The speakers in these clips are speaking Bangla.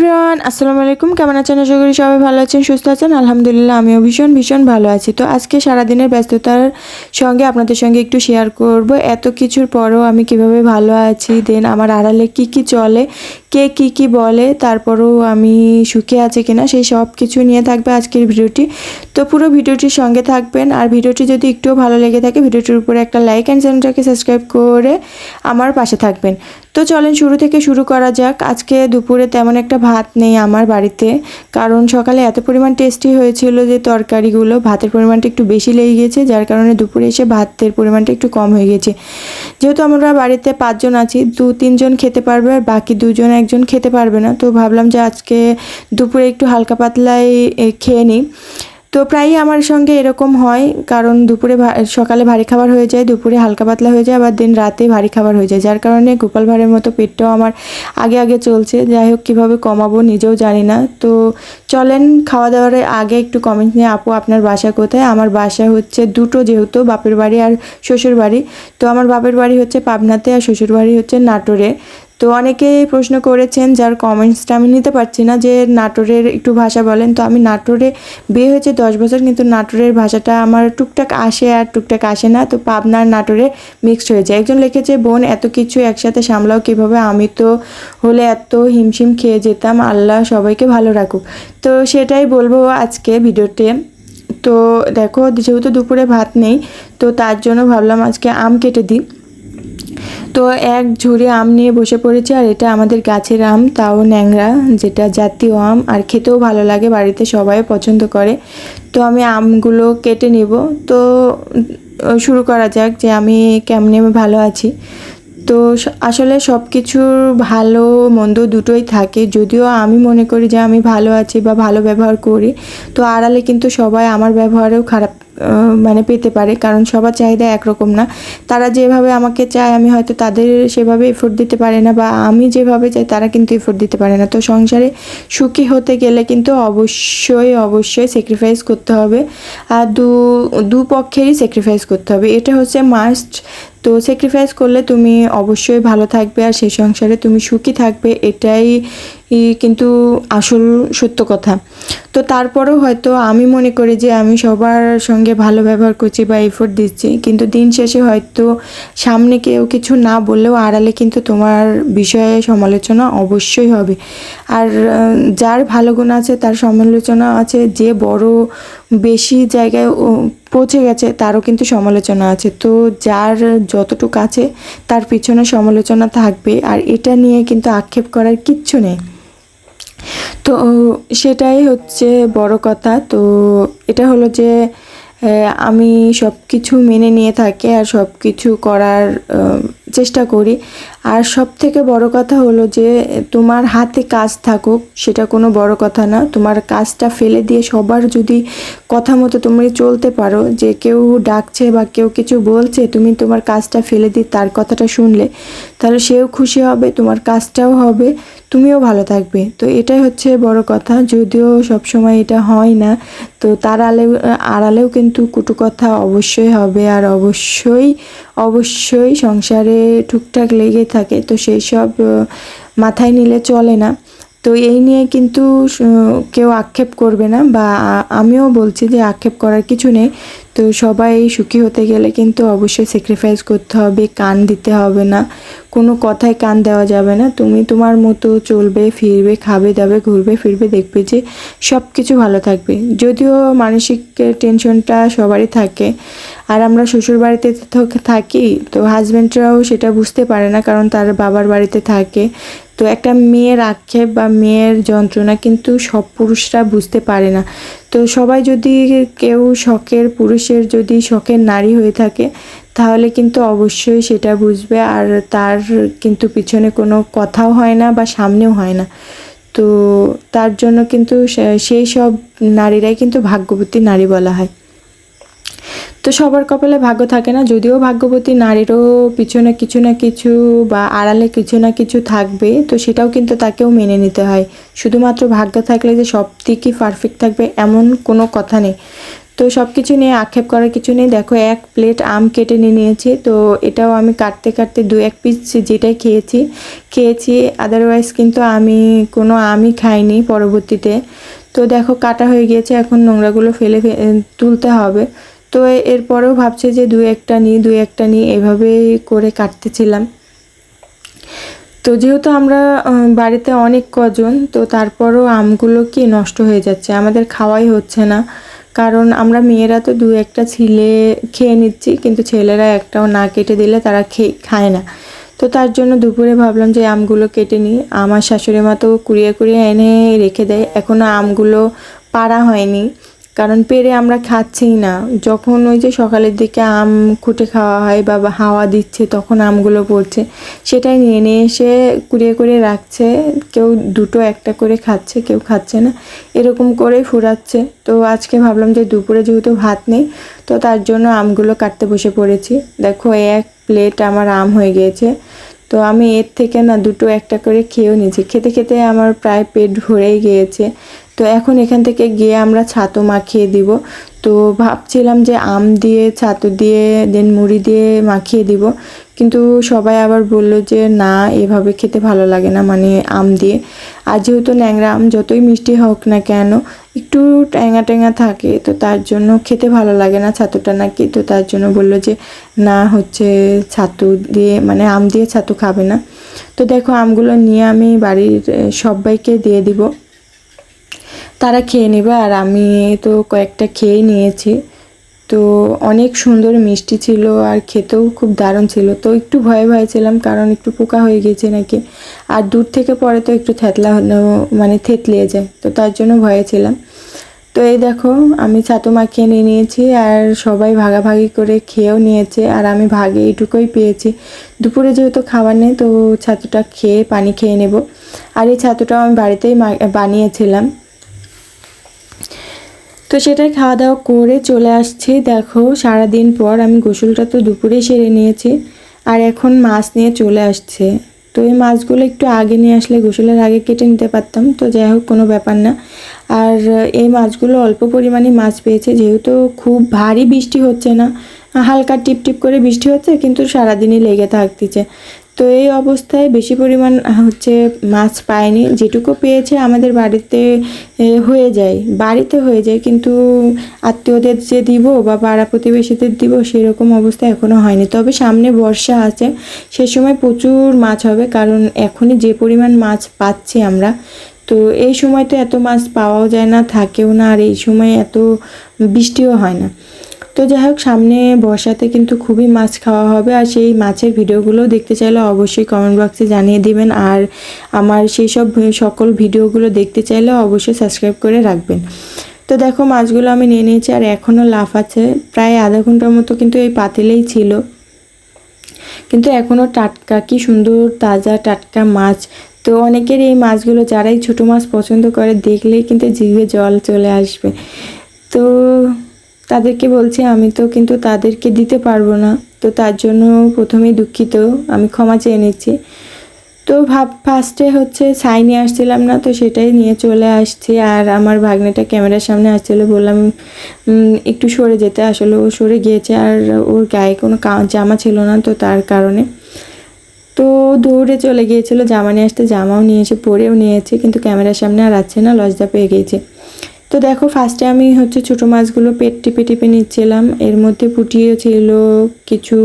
এভরিওয়ান, আসসালামু আলাইকুম। কেমন আছেন? আশা করি সবাই ভালো আছেন, সুস্থ আছেন। আলহামদুলিল্লাহ, আমিও ভীষণ ভীষণ ভালো আছি। তো আজকে সারাদিনের ব্যস্ততার সঙ্গে আপনাদের সঙ্গে একটু শেয়ার করব। এত কিছুর পরও আমি কীভাবে ভালো আছি দেন আমার আড়ালে কি কি চলে কে কি কি বলে, তারপরেও আমি সুখে আছে কিনা, সেই সব কিছু নিয়ে থাকবে আজকের ভিডিওটি। তো পুরো ভিডিওটির সঙ্গে থাকবেন, আর ভিডিওটি যদি একটুও ভালো লেগে থাকে, ভিডিওটির উপরে একটা লাইক অ্যান্ড চ্যানেলটাকে সাবস্ক্রাইব করে আমার পাশে থাকবেন। তো চলেন শুরু থেকে শুরু করা যাক। আজকে দুপুরে তেমন একটা ভাত নেই আমার বাড়িতে, কারণ সকালে এত পরিমাণ টেস্টি হয়েছিল যে তরকারিগুলো ভাতের পরিমাণটা একটু বেশি লেগে গেছে, যার কারণে দুপুরে এসে ভাতের পরিমাণটা একটু কম হয়ে গেছে। যেহেতু আমরা বাড়িতে পাঁচজন আছি দু তিনজন খেতে পারবে, আর বাকি দুজন একজন খেতে পারবে না। তো ভাবলাম যে আজকে দুপুরে একটু হালকা পাতলাই খেয়ে নিই। তো প্রায়ই আমার সঙ্গে এরকম হয়, কারণ দুপুরে সকালে ভারী খাবার হয়ে যায়, দুপুরে হালকা পাতলা হয়ে যায়, আবার দিন রাতে ভারী খাবার হয়ে যায়। যার কারণে গোপাল ভাঁড়ের মতো পেটটাও আমার আগে আগে চলছে। যাই হোক, কীভাবে কমাবো নিজেও জানি না। তো চলেন খাওয়া দাওয়ার আগে একটু কমেন্ট নিয়ে, আপু, আপনার বাসা কোথায়? আমার বাসা হচ্ছে দুটো যেহেতু, বাপের বাড়ি আর শ্বশুর বাড়ি তো আমার বাপের বাড়ি হচ্ছে পাবনাতে আর শ্বশুর বাড়ি হচ্ছে নাটোরে। তো অনেকেই প্রশ্ন করেছেন, যার কমেন্টসটা আমি নিতে পারছি না, যে নাটোরের একটু ভাষা বলেন। তো আমি নাটোরে বিয়ে হয়েছে দশ বছর, কিন্তু নাটোরের ভাষাটা আমার টুকটাক আসে আর টুকটাক আসে না। তো পাবনার নাটোরে মিক্সড হয়ে যায়। একজন লিখেছে, বোন, এত কিছু একসাথে সামলাও কীভাবে? আমি তো হলে এত হিমশিম খেয়ে যেতাম। আল্লাহ সবাইকে ভালো রাখুক। তো সেটাই বলব আজকে ভিডিওতে। তো দেখো, যেহেতু দুপুরে ভাত নেই, তো তার জন্য ভাবলাম আজকে আম কেটে দিই। তো এক ঝুড়ি আম নিয়ে বসে পড়েছি আর এটা আমাদের গাছের আম, তাও ন্যাংরা, যেটা জাতীয় আম আর খেতেও ভালো লাগে, বাড়িতে সবাই পছন্দ করে। তো আমি আমগুলো কেটে নিব। তো শুরু করা যাক যে আমি কেমনে ভালো আছি। তো আসলে সব কিছুর ভালো মন্দ দুটোই থাকে। যদিও আমি মনে করি যে আমি ভালো আছি বা ভালো ব্যবহার করি, তো আড়ালে কিন্তু সবাই আমার ব্যবহারেও খারাপ মানে পেতে পারে, কারণ সবার চাহিদা একরকম না। তারা যেভাবে আমাকে চায়, আমি হয়তো তাদের সেভাবে এফোর্ট দিতে পারে না বা আমি যেভাবে চাই, তারা কিন্তু এফোর্ট দিতে পারে না। তো সংসারে সুখী হতে গেলে কিন্তু অবশ্যই অবশ্যই স্যাক্রিফাইস করতে হবে। আর দু দু পক্ষেরই স্যাক্রিফাইস করতে হবে। এটা হচ্ছে মাস্ট তো স্যাক্রিফাইস করলে তুমি অবশ্যই ভালো থাকবে আর সেই সংসারে তুমি সুখী থাকবে, এটাই কিন্তু আসল সত্য কথা। তো তারপরেও হয়তো আমি মনে করি যে আমি সবার সঙ্গে ভালো ব্যবহার করছি বা এফোর্ট দিচ্ছি। কিন্তু দিন শেষে হয়তো সামনে কেউ কিছু না বললেও আড়ালে কিন্তু তোমার বিষয়ে সমালোচনা অবশ্যই হবে। আর যার ভালো গুণ আছে, তার সমালোচনা আছে, যে বড় বেশি জায়গায় পৌঁছে গেছে, তারও কিন্তু সমালোচনা আছে। তো যার যতটুকু আছে, তার পিছনে সমালোচনা থাকবে। আর এটা নিয়ে কিন্তু আক্ষেপ করার কিচ্ছু নেই। তো সেটাই হচ্ছে বড় কথা। তো এটা হলো যে আমি সব কিছু মেনে নিয়ে থাকি আর সব কিছু করার চেষ্টা করি। আর সব থেকে বড় কথা হলো যে, তোমার হাতে কাজ থাকুক, সেটা কোনো বড় কথা না। তোমার কাজটা ফেলে দিয়ে সবার যদি কথা মতো তুমি চলতে পারো, যে কেউ ডাকছে বা কেউ কিছু বলছে, তুমি তোমার কাজটা ফেলে দিয়ে তার কথাটা শুনলে, তাহলে সেও খুশি হবে, তোমার কাজটাও হবে, তুমিও ভালো থাকবে। তো এটাই হচ্ছে বড় কথা, যদিও সবসময় এটা হয় না। তো তার আলেও, আড়ালেও কিন্তু কুটু কথা অবশ্যই হবে, আর অবশ্যই অবশ্যই সংসারে টুকটাক লেগে থাকে তো সেই সব মাথায় নিলে চলে না। তো এই নিয়ে কিন্তু কেউ আক্ষেপ করবে না বা আমিও বলছি যে আক্ষেপ করার কিছু নেই। তো সবাই সুখী হতে গেলে কিন্তু অবশ্যই স্যাক্রিফাইস করতে হবে, কান দিতে হবে না। কোনো কথায় কান দেওয়া যাবে না। তুমি তোমার মতো চলবে, ফিরবে, খাবে, দাবে, ঘুরবে, ফিরবে, দেখবে যে সব কিছু ভালো থাকবে। যদিও মানসিক টেনশনটা সবারই থাকে। আর আমরা শ্বশুর বাড়িতে থাকি, তো হাজব্যান্ডরাও সেটা বুঝতে পারে না কারণ তার বাবার বাড়িতে থাকে। তো একটা মেয়ের আক্ষেপ বা মেয়ের যন্ত্রণা কিন্তু সব পুরুষরা বুঝতে পারে না। তো সবাই যদি কেউ শখের, পুরুষের যদি শখের নারী হয়ে থাকে, তাহলে কিন্তু অবশ্যই সেটা বুঝবে আর তার কিন্তু পিছনে কোনো কথাও হয় না বা সামনেও হয় না। তো তার জন্য কিন্তু সেই সব নারীরাই কিন্তু ভাগ্যবতী নারী বলা হয়। তো সবার কপালে ভাগ্য থাকে না, যদিও ভাগ্যবতী নারীরও পিছনে কিছু না কিছু বা আড়ালে কিছু না কিছু থাকবে, তো সেটাও কিন্তু তাকেও মেনে নিতে হয়। শুধুমাত্র ভাগ্য থাকলে যে সব দিকই পারফেক্ট থাকবে এমন কোনো কথা নেই। তো সব কিছু নিয়ে আক্ষেপ করার কিছু নেই। দেখো, এক প্লেট আম কেটে নিয়ে নিয়েছি, তো এটাও আমি কাটতে কাটতে দু এক পিস যেটাই খেয়েছি খেয়েছি আদারওয়াইজ কিন্তু আমি কোনো আমই খাইনি পরবর্তীতে। তো দেখো, কাটা হয়ে গিয়েছে, এখন নোংরাগুলো ফেলে তুলতে হবে। তো এরপরেও ভাবছে যে দু একটা নিই দু একটা নিই, এভাবেই করে কাটতেছিলাম। তো যেহেতু আমরা বাড়িতে অনেক কজন, তো তারপরও আমগুলো কি নষ্ট হয়ে যাচ্ছে, আমাদের খাওয়াই হচ্ছে না। কারণ আমরা মেয়েরা তো দু একটা ছিলে খেয়ে নিচ্ছি, কিন্তু ছেলেরা একটাও না কেটে দিলে তারা খেয়ে খায় না। তো তার জন্য দুপুরে ভাবলাম যে আমগুলো কেটে নিই। আমার শাশুড়ি মা তো কুড়িয়ে কুড়িয়ে এনে রেখে দেয় এখনও আমগুলো পাড়া হয়নি। কারণ পেরে আমরা খাচ্ছিই না। যখন ওই যে সকালের দিকে আম খুঁটে খাওয়া হয় বা হাওয়া দিচ্ছে, তখন আমগুলো পড়ছে। সেটাই নিয়ে নিয়ে এসে কুড়িয়ে কুড়িয়ে রাখছে। কেউ দুটো একটা করে খাচ্ছে, কেউ খাচ্ছে না। এরকম করেই ফুরাচ্ছে। তো আজকে ভাবলাম যে দুপুরে যেহেতু ভাত নেই, তো তার জন্য আমগুলো কাটতে বসে পড়েছি। দেখো, এক প্লেট আমার আম হয়ে গিয়েছে। তো আমি এর থেকে না দুটো একটা করে খেয়েও নিয়েছি। খেতে খেতে আমার প্রায় পেট ভরেই গিয়েছে। তো এখন এখান থেকে গিয়ে আমরা ছাতু মাখিয়ে দিব। তো ভাবছিলাম যে আম দিয়ে, ছাতু দিয়ে, দেন মুড়ি দিয়ে মাখিয়ে দিব। কিন্তু সবাই আবার বলল যে না, এভাবে খেতে ভালো লাগে না মানে আম দিয়ে। আর যেহেতু ন্যাংরা আম যতই মিষ্টি হোক না কেন, একটু ট্যাঙা ট্যাঙা থাকে, তো তার জন্য খেতে ভালো লাগে না ছাতুটা নাকি। তো তার জন্য বলল যে না, হচ্ছে ছাতু দিয়ে মানে আম দিয়ে ছাতু খাবে না। তো দেখো, আমগুলো নিয়ে আমি বাড়ির সবাইকে দিয়ে দিব। তারা খেয়ে নেবে আর আমি তো কয়েকটা খেয়েই নিয়েছি। তো অনেক সুন্দর মিষ্টি ছিল আর খেতেও খুব দারুণ ছিল। তো একটু ভয়ে ভয়ে ছিলাম কারণ একটু পোকা হয়ে গেছে নাকি। আর দূর থেকে পরে তো একটু থেতলা মানে থেতলিয়ে যায়। তো তার জন্য ভয়ে ছিলাম। তো এই দেখো, আমি ছাতু মাখিয়ে নিয়ে নিয়েছি আর সবাই ভাগাভাগি করে খেয়েও নিয়েছে আর আমি ভাগে এইটুকুই পেয়েছি। দুপুরে যেহেতু খাবার নেই, তো ছাতুটা খেয়ে পানি খেয়ে নেব। আর এই ছাতুটাও আমি বাড়িতেই বানিয়েছিলাম। তো সেটাই খাওয়া দাওয়া করে চলে আসছি। দেখো, সারাদিন পর আমি গোসলটা তো দুপুরে সেরে নিয়েছি আর এখন মাছ নিয়ে চলে আসছে। তো এই মাছগুলো একটু আগে নিয়ে আসলে গোসলের আগে কেটে নিতে পারতাম। তো যাই হোক, কোনো ব্যাপার না। আর এই মাছগুলো অল্প পরিমাণে মাছ পেয়েছে, যেহেতু খুব ভারী বৃষ্টি হচ্ছে না, হালকা টিপ টিপ করে বৃষ্টি হচ্ছে, কিন্তু সারাদিনই লেগে থাকতেছে। তো এই অবস্থায় বেশি পরিমাণ হচ্ছে মাছ পায়নি। যেটুকু পেয়েছে আমাদের বাড়িতে হয়ে যায়। বাড়িতে হয়ে যায়, কিন্তু আত্মীয়দের যে দিব বা পাড়া প্রতিবেশীদের দিব, সেরকম অবস্থা এখনও হয়নি। তবে সামনে বর্ষা আছে, সে সময় প্রচুর মাছ হবে, কারণ এখনই যে পরিমাণ মাছ পাচ্ছি আমরা। তো এই সময় তো এত মাছ পাওয়াও যায় না, থাকেও না, আর এই সময় এত বৃষ্টিও হয় না। তো যাই হোক, সামনে বর্ষাতে কিন্তু খুবই মাছ খাওয়া হবে আর সেই মাছের ভিডিওগুলো দেখতে চাইলে অবশ্যই কমেন্ট বক্সে জানিয়ে দিবেন। আর আমার সেই সব সকল ভিডিওগুলো দেখতে চাইলে অবশ্যই সাবস্ক্রাইব করে রাখবেন। তো দেখো, মাছগুলো আমি নিয়ে নিয়েছি আর এখনও লাফ আছে। প্রায় আধা ঘণ্টার মতো কিন্তু এই পাতিলেই ছিল। কিন্তু এখনও টাটকা, কি সুন্দর তাজা টাটকা মাছ। তো অনেকের এই মাছগুলো, যারাই ছোটো মাছ পছন্দ করে, দেখলেই কিন্তু জিভে জল চলে আসবে। তো তাদেরকে বলছি, আমি তো কিন্তু তাদেরকে দিতে পারব না। তো তার জন্য প্রথমেই দুঃখিত, আমি ক্ষমা চেয়ে নিচ্ছি। তো ভাব ফার্স্টে হচ্ছে ছাই নিয়ে আসছিলাম না, তো সেটাই নিয়ে চলে আসছি। আর আমার ভাগ্নেটা ক্যামেরার সামনে আসছিল, বললাম একটু সরে যেতে। আসলে ও সরে গিয়েছে, আর ওর গায়ে কোনো জামা ছিল না তো তার কারণে। তো দৌড়ে চলে গিয়েছিল, জামা নিয়ে আসতে। জামাও নিয়ে এসে পরেও নিয়েছে কিন্তু ক্যামেরার সামনে আর আছে না, লজ্জা পেয়ে গিয়েছে। তো দেখো ফার্স্টে আমি হচ্ছে ছোটো মাছগুলো পেট টিপে টিপে নিচ্ছিলাম। এর মধ্যে ফুটিয়ে ছিল কিছু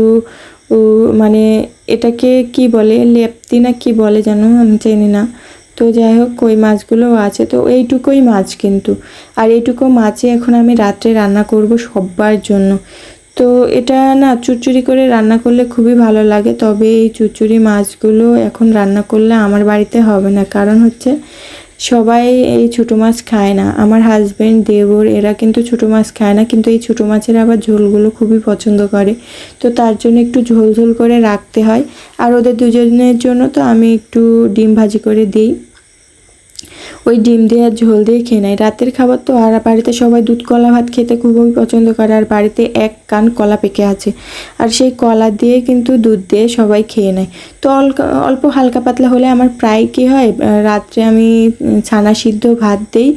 মানে এটাকে কি বলে, লেপতি না কি বলে যেন, আমি চিনি না। তো যাই হোক, ওই মাছগুলো আছে। তো এইটুকুই মাছ কিন্তু। আর এইটুকু মাছে এখন আমি রাত্রে রান্না করব সবার জন্য। তো এটা না চুরচুরি করে রান্না করলে খুবই ভালো লাগে। তবে এই চুরচুরি মাছগুলো এখন রান্না করলে আমার বাড়িতে হবে না। কারণ হচ্ছে সবাই এই ছোটো মাছ খায় না। আমার হাজব্যান্ড দেবর, এরা কিন্তু ছোটো মাছ খায় না, কিন্তু এই ছোটো মাছের আবার ঝোলগুলো খুবই পছন্দ করে। তো তার জন্য একটু ঝোল ঝোল করে রাখতে হয়। আর ওদের দুজনের জন্য তো আমি একটু ডিম ভাজি করে দিই। ওই ডিম দিয়ে ঝোল দিয়ে খেয়ে নেয়। রাতের খাবার তো আর বাড়িতে সবাই দুধ, কলা, ভাত খেতে খুবই পছন্দ করে, আর বাড়িতে এক কান কলা পেকে আছে। আর সেই কলা দিয়ে কিন্তু দুধ দিয়ে সবাই খেয়ে নেয়। তো অল্প হালকা পাতলা হলে আমার প্রায় কী হয় রাত্রে আমি ছানা সিদ্ধ ভাত দিই,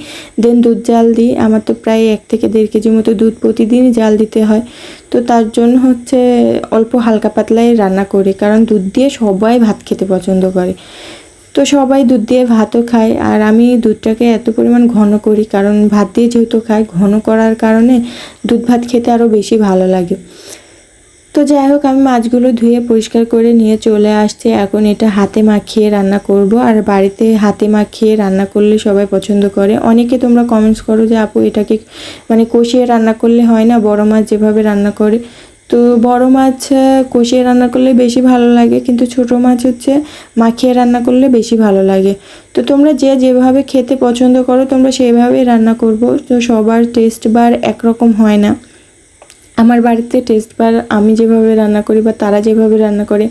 দেন দুধ জাল দিই। আমার তো প্রায় এক থেকে দেড় কেজি মতো দুধ প্রতিদিনই জাল দিতে হয়। তো তার জন্য হচ্ছে অল্প হালকা পাতলাই রান্না করি, কারণ দুধ দিয়ে সবাই ভাত খেতে পছন্দ করে। তো সবাই দুধ দিয়ে ভাতও খায়। আর আমি দুধটাকে এত পরিমাণ ঘন করি, কারণ ভাত দিয়ে যেহেতু খাই ঘন করার কারণে দুধ ভাত খেতে আরও বেশি ভালো লাগে। তো যাই হোক, আমি মাছগুলো ধুয়ে পরিষ্কার করে নিয়ে চলে আসছি। এখন এটা হাতে মাখিয়ে রান্না করব। আর বাড়িতে হাতে মাখিয়ে রান্না করলে সবাই পছন্দ করে। অনেকে তোমরা কমেন্টস করো যে, আপু, এটাকে মানে কষিয়ে রান্না করলে হয় না? বড় মাছ যেভাবে রান্না করে তো বড় মাছ কষিয়ে রান্না করলে বেশি ভালো লাগে, কিন্তু ছোট মাছ হচ্ছে মাখিয়ে রান্না করলে বেশি ভালো লাগে। তো তোমরা যে যেভাবে খেতে পছন্দ করো, তোমরা সেইভাবেই রান্না করব, তো সবার টেস্ট বার একরকম হয় না। আমার বাড়িতে টেস্ট বার আমি যেভাবে রান্না করি বা তারা যেভাবে রান্না করে,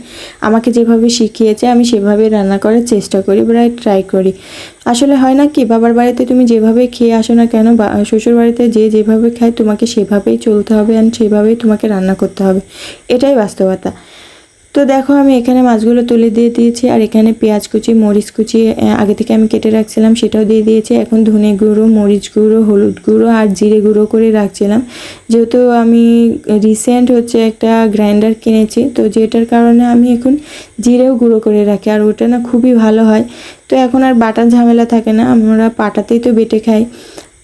আমাকে যেভাবে শিখিয়েছে, আমি সেভাবে রান্না করার চেষ্টা করি বা ট্রাই করি। আসলে হয় না কি, বাবার বাড়িতে তুমি যেভাবে খেয়ে আসো না কেন, বা শ্বশুর বাড়িতে যে যেভাবে খায়, তোমাকে সেভাবেই চলতে হবে অ্যান্ড সেভাবেই তোমাকে রান্না করতে হবে। এটাই বাস্তবতা। তো দেখো, আমি এখানে মাছগুলো তুলে দিয়ে দিয়েছি, আর এখানে পেঁয়াজ কুচি, মরিচ কুচি আগে থেকে আমি কেটে রাখছিলাম, সেটাও দিয়ে দিয়েছি। এখন ধনে গুঁড়ো, মরিচ গুঁড়ো, হলুদ গুঁড়ো আর জিরে গুঁড়ো করে রাখছিলাম। যেহেতু আমি রিসেন্ট হচ্ছে একটা গ্রাইন্ডার কিনেছি, তো যেটার কারণে আমি এখন জিরেও গুঁড়ো করে রাখি, আর ওটা না খুবই ভালো হয়। তো এখন আর বাটার ঝামেলা থাকে না, আমরা পাটাতেই তো বেটে খাই।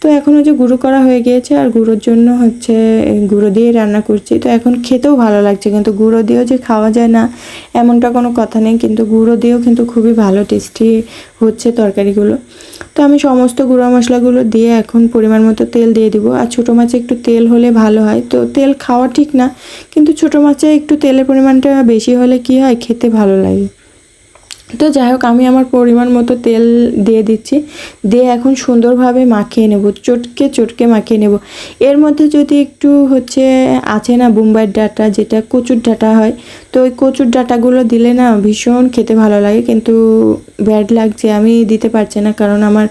তো এখন হচ্ছে গুঁড়ো করা হয়ে গিয়েছে আর গুঁড়োর জন্য হচ্ছে গুঁড়ো দিয়ে রান্না করছি। তো এখন খেতেও ভালো লাগছে, কিন্তু গুঁড়ো দিয়েও যে খাওয়া যায় না, এমনটা কোনো কথা নেই, কিন্তু গুঁড়ো দিয়েও কিন্তু খুবই ভালো টেস্টি হচ্ছে তরকারিগুলো। তো আমি সমস্ত গুঁড়ো মশলাগুলো দিয়ে এখন পরিমাণ মতো তেল দিয়ে দিব। আর ছোটো মাছে একটু তেল হলে ভালো হয়। তো তেল খাওয়া ঠিক না, কিন্তু ছোটো মাছে একটু তেলের পরিমাণটা বেশি হলে কি হয়? খেতে ভালো লাগে। তো যাই হোক, আমি আমার পরিমাণ মতো তেল দিয়ে দিচ্ছি। দিয়ে এখন সুন্দরভাবে মাখিয়ে নেব, চটকে চটকে মাখিয়ে নেব। এর মধ্যে যদি একটু হচ্ছে আছে না বোম্বাইয়ের ডাটা, যেটা কচুর ডাটা হয়, তো ওই কচুর ডাটাগুলো দিলে না ভীষণ খেতে ভালো লাগে, কিন্তু ব্যাড লাগছে, আমি দিতে পারছি না, কারণ আমার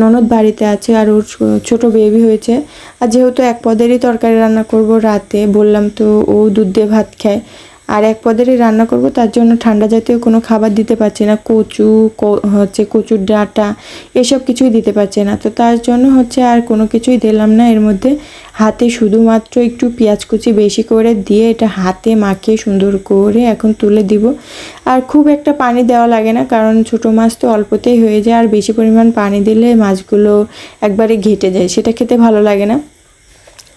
ননদ বাড়িতে আছে আর ওর ছোট বেবি হয়েছে। আর যেহেতু এক পদেরই তরকারি রান্না করব রাতে, বললাম তো ও দুধ দিয়ে ভাত খায় আর এক পদেরই রান্না করব, তার জন্য ঠান্ডা জাতীয় কোনো খাবার দিতে পারছি না। কচু হচ্ছে কচুর ডাঁটা, এসব কিছুই দিতে পারছে না। তো তার জন্য হচ্ছে আর কোনো কিছুই দিলাম না। এর মধ্যে হাতে শুধুমাত্র একটু পেঁয়াজ কুচি বেশি করে দিয়ে এটা হাতে মাখিয়ে সুন্দর করে এখন তুলে দিব। আর খুব একটা পানি দেওয়া লাগে না, কারণ ছোটো মাছ তো অল্পতেই হয়ে যায়। আর বেশি পরিমাণ পানি দিলে মাছগুলো একবারে ঘেটে যায়, সেটা খেতে ভালো লাগে না।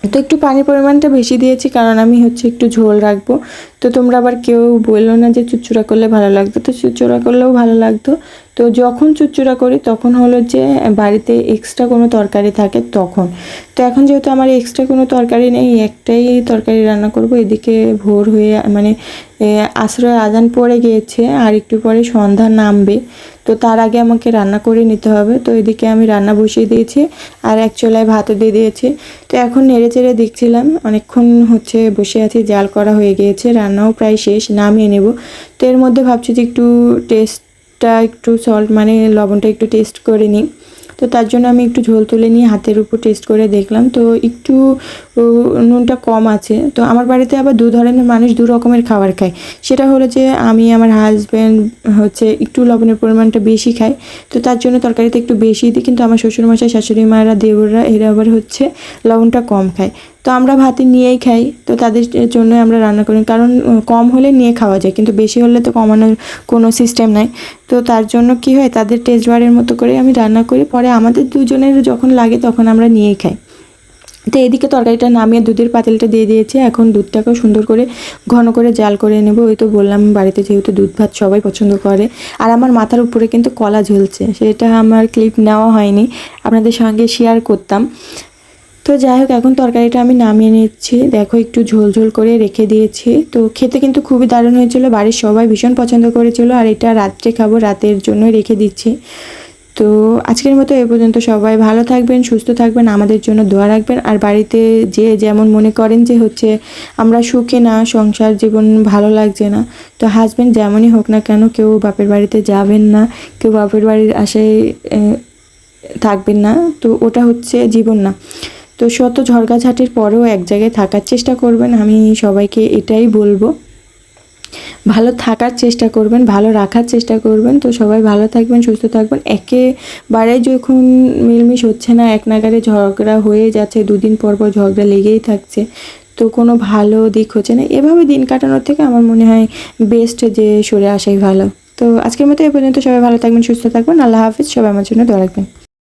তো একটু পানির পরিমাণটা বেশি দিয়েছি, কারণ আমি হচ্ছে একটু ঝোল রাখব। তো তোমরা আবার কেউ বলল না যে চুচুড়া করলে ভালো লাগতো। তো চুচুড়া করলেও ভালো লাগতো। তো যখন চুচুড়া করি, তখন হলো যে বাড়িতে এক্সট্রা কোনো তরকারি থাকে তখন। তো এখন যেহেতু আমার এক্সট্রা কোনো তরকারি নেই, একটাই তরকারি রান্না করব। এদিকে ভোর হয়ে মানে আশ্রয় আজান পড়ে গিয়েছে, আর একটু পরে সন্ধ্যা নামবে। তো তার আগে আমাকে রান্না করে নিতে হবে। তো এদিকে আমি রান্না বসিয়ে দিয়েছি, আর এক চোলায় ভাতও দিয়ে দিয়েছি। তো এখন নেড়ে চেড়ে দেখছিলাম, অনেকক্ষণ হচ্ছে বসে আছি, জাল করা হয়ে গিয়েছে, রান্নাও প্রায় শেষ, নামিয়ে নেব। তো এর মধ্যে ভাবছি যে একটু টেস্টটা একটু সল্ট মানে লবণটা একটু টেস্ট করে নিই। তো তার জন্য আমি একটু ঝোল তুলে নিয়ে হাতের উপর টেস্ট করে দেখলাম। তো একটু নুনটা কম আছে। তো আমার বাড়িতে আবার দু ধরনের মানুষ দু রকমের খাবার খায়। সেটা হলো যে, আমি আমার হাজব্যান্ড হচ্ছে একটু লবণের পরিমাণটা বেশি খায়। তো তার জন্য তরকারিতে একটু বেশি দিই। কিন্তু আমার শ্বশুরমশাই, শাশুড়ি মায়েরা দেবররা এরা আবার হচ্ছে লবণটা কম খায়। তো আমরা ভাতে নিয়েই খাই, তো তাদের জন্য আমরা রান্না করি। কারণ কম হলে নিয়ে খাওয়া যায়, কিন্তু বেশি হলে তো কমানোর কোনো সিস্টেম নাই। তো তার জন্য কি হয়, তাদের টেস্ট বারের মতো করে আমি রান্না করি। পরে আমাদের দুজনের যখন লাগে তখন আমরা নিয়েই খাই। তো এদিকে তরকারিটা নামিয়ে দুধের পাতিলটা দিয়ে দিয়েছি। এখন দুধটাকেও সুন্দর করে ঘন করে জাল করে নেব। ওই তো বললাম, বাড়িতে যেহেতু দুধ ভাত সবাই পছন্দ করে। আর আমার মাথার উপরে কিন্তু কলা ঝুলছে, সেটা আমার ক্লিপ নেওয়া হয়নি। আপনাদের সঙ্গে শেয়ার করতাম। তো যাই হোক, এখন তরকারিটা আমি নামিয়ে নিচ্ছি। দেখো, একটু ঝোল ঝোল করে রেখে দিয়েছি। তো খেতে কিন্তু খুবই দারুণ হয়েছিল, বাড়ির সবাই ভীষণ পছন্দ করেছিল, আর এটা রাত্রে খাব, রাতের জন্য রেখে দিচ্ছি। তো আজকের মতো এ পর্যন্ত সবাই ভালো থাকবেন, সুস্থ থাকবেন, আমাদের জন্য দোয়া রাখবেন। আর বাড়িতে যে যেমন মনে করেন যে হচ্ছে, আমরা সুখে না, সংসার জীবন ভালো লাগছে না। তো হাজব্যান্ড যেমনই হোক না কেন, কেউ বাপের বাড়িতে যাবেন না, কেউ বাপের বাড়ির আশায় থাকবেন না। তো ওটা হচ্ছে জীবন না। তো শত ঝড়গাঝাটের পরেও এক জায়গায় থাকার চেষ্টা করবেন, আমি সবাইকে এটাই বলব। ভালো থাকার চেষ্টা করবেন, ভালো রাখার চেষ্টা করবেন। তো সবাই ভালো থাকবেন, সুস্থ থাকবেন। একেবারে যখন মিলমিশ হচ্ছে না, এক নাগারে ঝগড়া হয়ে যাচ্ছে, দুদিন পর পর ঝগড়া লেগেই থাকছে, তো কোনো ভালো দিক হচ্ছে না। এভাবে দিন কাটানোর থেকে আমার মনে হয় বেস্ট যে সরে আসাই ভালো। তো আজকের মতো এ পর্যন্ত সবাই ভালো থাকবেন, সুস্থ থাকবেন। আল্লাহ হাফিজ, সবাই আমার জন্য দোয়া রাখবেন।